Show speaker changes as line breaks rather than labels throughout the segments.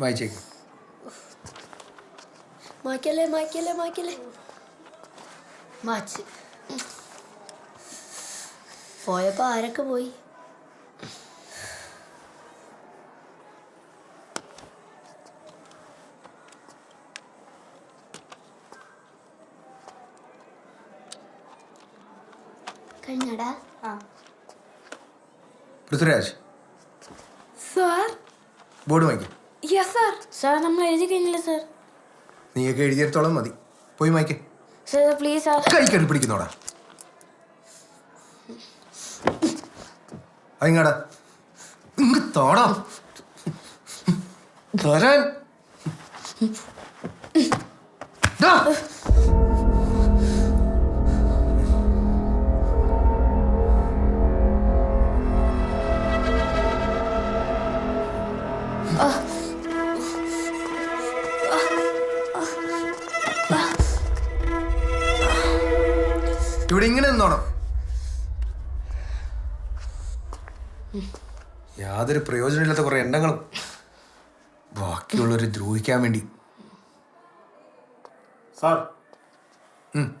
വായിച്ചേക്കും.
മായ്ക്കല്ലേ മായ്ക്കല്ലേ മായ്ക്കല്ലേ? Match. പോയപ്പോ ആരൊക്കെ പോയി? കഴിഞ്ഞടാ.
പൃഥ്വിരാജ്.
സാർ?
ബോർഡ് വായിക്കും.
യെസ് സാർ
സാർ നമ്മൾ എഴുതി കഴിഞ്ഞില്ല സാർ
നീയൊക്കെ എഴുതിയെടുത്തോളം മതി. പോയി മായ്ക്ക്.
സാർ പ്ലീസ് സാർ
കൈ കയറി പിടിക്കുന്നോടാ. അതിങ്ങാടാ? ഇങ്ങ് തോടാ. തരാൻ. യാതൊരു പ്രയോജനമില്ലാത്ത കുറെ എണ്ണങ്ങളും ബാക്കിയുള്ളവരെ ദ്രോഹിക്കാൻ വേണ്ടി.
സാർ.
ഉം.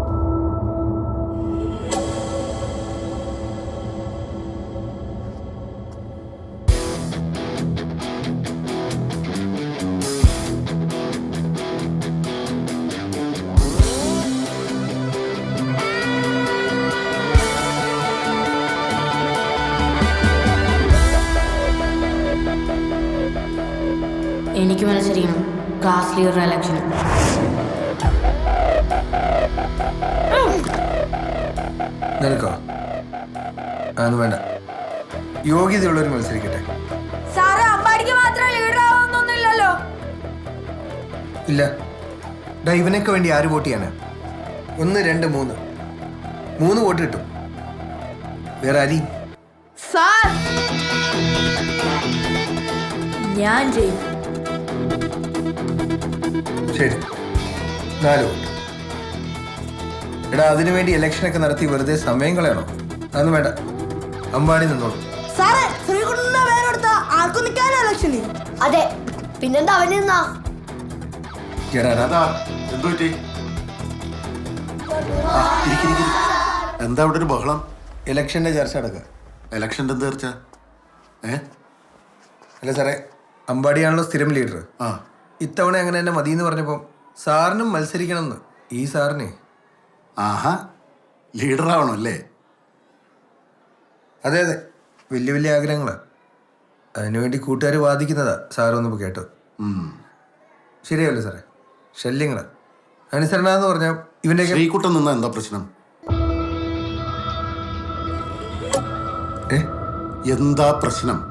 എനിക്ക് മത്സരിക്കണം ക്ലാസ് ലീഡർ ഇലക്ഷന്
നിനക്കോ? അതൊന്നും വേണ്ട. യോഗ്യതയുള്ളവർ മത്സരിക്കട്ടെ.
സാറ് അമ്പാടിക്ക് മാത്രം ലീഡർ ആവുന്നൊന്നുമില്ലല്ലോ
ഇല്ല. ഡാ ഇവനൊക്കെ വേണ്ടി ആര് വോട്ട് ചെയ്യാനാ ഒന്ന് രണ്ട് മൂന്ന്. മൂന്ന് വോട്ട് കിട്ടും. വേറെ അരി
സാർ! ഞാൻ ചെയ്യും
ശരി നാല് വോട്ട് എടാ അതിനു വേണ്ടി ഇലക്ഷനൊക്കെ നടത്തി വെറുതെ സമയം കളയണോ? അതൊന്നും വേണ്ട. അമ്പാടി നിന്നോളൂ.
സാറേ ശ്രീകുട്ടന്റെ പേരെടുത്ത ആർക്കും നിൽക്കാനോ ഇലക്ഷന്
അതെ പിന്നെന്താ അവൻ നിന്നാ?
എടാ
എന്താ എന്തു പറ്റി? ആ, ഇരിക്ക്, ഇരിക്ക്, ഇരിക്ക്. എന്താ ഇവിടെ ഒരു ബഹളം?
ഇലക്ഷന്റെ ചർച്ച നടക്കുക.
ഇലക്ഷന്റെ എന്ത് തീർച്ച ഏ?
അല്ല സാറേ അമ്പാടിയാണല്ലോ സ്ഥിരം ലീഡർ
ആ.
ഇത്തവണ അങ്ങനെ എന്നെ മതി എന്ന് പറഞ്ഞപ്പോൾ സാറിനും മത്സരിക്കണമെന്ന്. ഈ സാറിനെ.
ആഹാ ലീഡർ ആവണം അല്ലേ?
അതെ അതെ. വലിയ വലിയ ആഗ്രഹങ്ങളാണ് അതിനുവേണ്ടി കൂട്ടുകാർ വാദിക്കുന്നതാ സാറൊന്നിപ്പോൾ കേട്ടത്.
ഉം.
ശരിയല്ലേ സാറേ? ശല്യങ്ങളാ. അനുസരണ എന്ന് പറഞ്ഞാൽ ഇവന്റെ
കൂട്ടം നിന്നാ എന്താ പ്രശ്നം? എന്താ പ്രശ്നം?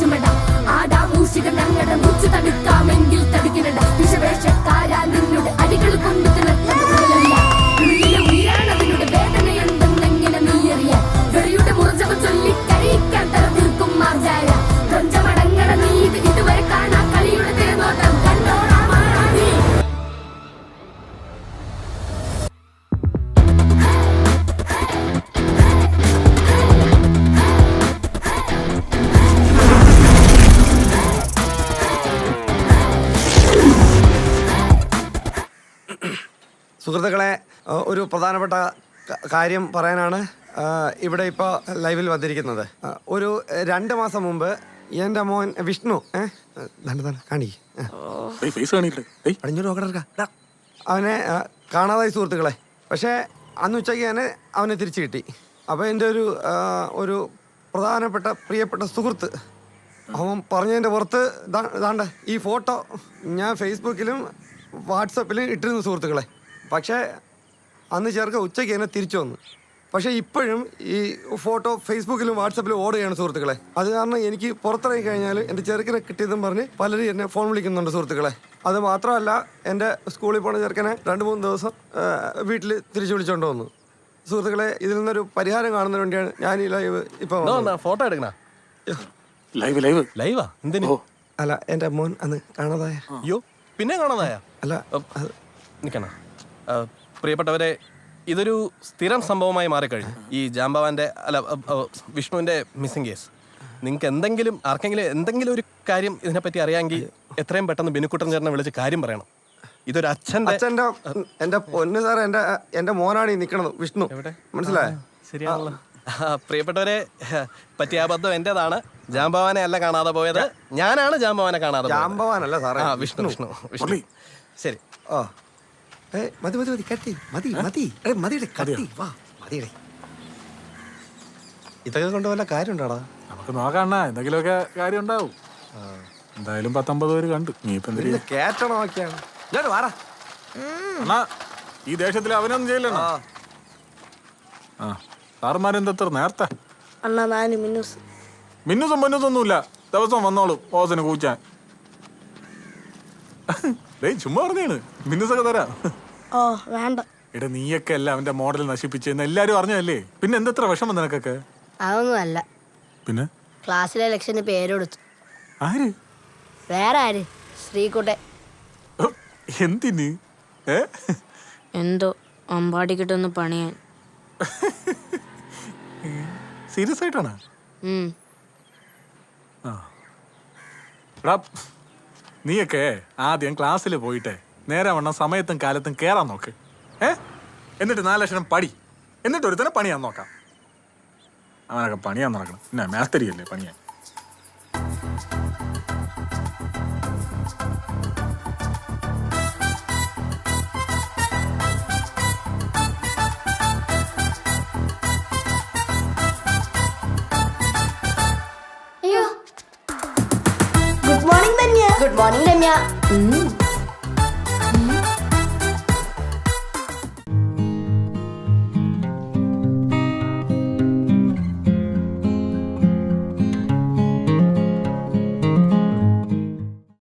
കുതച്ചാവേശം വീശുമെട
സുഹൃത്തുക്കളെ ഒരു പ്രധാനപ്പെട്ട കാര്യം പറയാനാണ് ഇവിടെ ഇപ്പോൾ ലൈവിൽ വന്നിരിക്കുന്നത്. ഒരു രണ്ട് മാസം മുമ്പ് എന്റെ മോൻ വിഷ്ണു അവനെ കാണാതായി സുഹൃത്തുക്കളെ. പക്ഷേ അന്ന് ഉച്ചയ്ക്ക് തന്നെ അവനെ തിരിച്ചു കിട്ടി. അപ്പോൾ എന്റെ ഒരു ഒരു പ്രധാനപ്പെട്ട പ്രിയപ്പെട്ട സുഹൃത്ത് അവൻ പറഞ്ഞതിന്റെ പുറത്ത് ദാണ്ട ഈ ഫോട്ടോ ഞാൻ ഫേസ്ബുക്കിലും വാട്സപ്പിലും ഇട്ടിരുന്നു സുഹൃത്തുക്കളെ. പക്ഷേ അന്ന് ചേർക്ക ഉച്ചയ്ക്ക് തന്നെ തിരിച്ചു വന്നു. പക്ഷേ ഇപ്പോഴും ഈ ഫോട്ടോ ഫേസ്ബുക്കിലും വാട്സപ്പിലും ഓടുകയാണ് സുഹൃത്തുക്കളെ. അത് കാരണം എനിക്ക് പുറത്തിറങ്ങി കഴിഞ്ഞാൽ എന്റെ ചെറുക്കനെ കിട്ടിയതെന്ന് പറഞ്ഞ് പലരും എന്നെ ഫോൺ വിളിക്കുന്നുണ്ട് സുഹൃത്തുക്കളെ. അത് മാത്രമല്ല എന്റെ സ്കൂളിൽ പോണ ചെറുക്കനെ രണ്ട് മൂന്ന് ദിവസം വീട്ടിൽ തിരിച്ചു വിളിച്ചുകൊണ്ട് വന്നു. സുഹൃത്തുക്കളെ ഇതിൽ നിന്നൊരു പരിഹാരം കാണുന്നതിന് വേണ്ടിയാണ് ഞാൻ ഈ ലൈവ് ഇപ്പോൾ
ഫോട്ടോ എടുക്കണ?
Live live.
ലൈവാ? എന്തിനു?
അല്ല എന്റെ മോൻ അന്ന് കാണാതായ.
അയ്യോ പിന്നെ കാണാതായ?
അല്ല
നിൽക്കണോ പ്രിയപ്പെട്ടവരെ ഇതൊരു സ്ഥിരം സംഭവമായി മാറിക്കഴിഞ്ഞു. ഈ ജാംബവാന്റെ അല്ല വിഷ്ണുവിന്റെ മിസ്സിംഗ് കേസ് നിങ്ങൾക്ക് എന്തെങ്കിലും ആർക്കെങ്കിലും എന്തെങ്കിലും ഒരു കാര്യം ഇതിനെപ്പറ്റി അറിയാമെങ്കിൽ എത്രയും പെട്ടെന്ന് ബിനുക്കുട്ടൻ ചേട്ടനെ വിളിച്ച് കാര്യം പറയണം. ഇതൊരു അച്ഛന്റെ
അച്ഛന്റെ എന്റെ പൊന്ന് സാറേ എന്റെ എന്റെ മോനാണ് ഈ നിൽക്കണത് വിഷ്ണു. മനസ്സിലായോ?
ശരിയാണല്ലോ. പ്രിയപ്പെട്ടവരെ പറ്റിയ അബദ്ധം എന്റേതാണ്. ജാംബവാനെ അല്ല കാണാതെ പോയത്. ഞാനാണ് ജാംബവാനെ കാണാതെ
ജാംബവാനല്ല സാറേ
ആ വിഷ്ണു വിഷ്ണു. വിഷ്ണു ശരി.
ഓ മതി മതി മതി കട്ടി മതി മതി. എടേ മതിയുടെ കട്ടി വാ മതിയുടെ. ഇതൊക്കെ കൊണ്ട് വല്ല കാര്യമുണ്ടാടാ.
നമുക്ക് നോക്കണ്ണ എന്തെങ്കിലുമൊക്കെ കാര്യം ഉണ്ടാവും എന്തായാലും പത്തൊമ്പത് പേര് കണ്ടു. നീ ഇപ്പൊ
നോക്കിയാണ്. ഞാൻ വാടാ.
അണ്ണാ ഈ ദേശത്തിൽ അവനൊന്നും ചെയ്യില്ലണ്ണ ആ. സാറുമാരെന്തത്ര നേരത്തെ?
അണ്ണാ നാല് മിന്നൂസ്.
മിന്നുസും മിന്നുസൊന്നുമില്ല ദിവസം വന്നോളും ഓസിന് കൂച്ചാൻ. ഡേയ് ചുമ്മാ പറഞ്ഞാണ്. മിന്നുസൊക്കെ തരാം.
ഓ വേണ്ട.
എടാ നീയൊക്കെ അല്ല അവന്റെ മോഡൽ നശിപ്പിച്ചെന്ന് എല്ലാരും അറിഞ്ഞല്ലേ പിന്നെ എന്തത്ര വിഷമം നിനക്കൊക്കെ?
അതൊന്നുമല്ല.
പിന്നെ?
ക്ലാസ്സിലെ ലക്ഷന് പേര് കൊടുത്തു.
ആര്?
വേറെ ആര്? ശ്രീകുട്ടെ.
ഓ, എന്തിന്? ഏ?
എന്തോ അമ്പാടി കിട്ടുന്ന പണിയാൻ
സീരിയസ് ആയിട്ടാണ്?
ഉം.
എടാ നീയൊക്കെ ആദ്യം ക്ലാസ്സിൽ പോയിട്ട്. നേരെ വണ്ണം സമയത്തും കാലത്തും കയറാൻ നോക്ക്. ഏ? എന്നിട്ട് നാല് ലക്ഷണം പടി. എന്നിട്ട് ഒരുത്തനെ പണിയാൻ നോക്കാം. അവനൊക്കെ പണിയാൻ നടക്കണം. പിന്നെ മേസ്തരിയല്ലേ പണിയാൻ?
Good morning Ramya.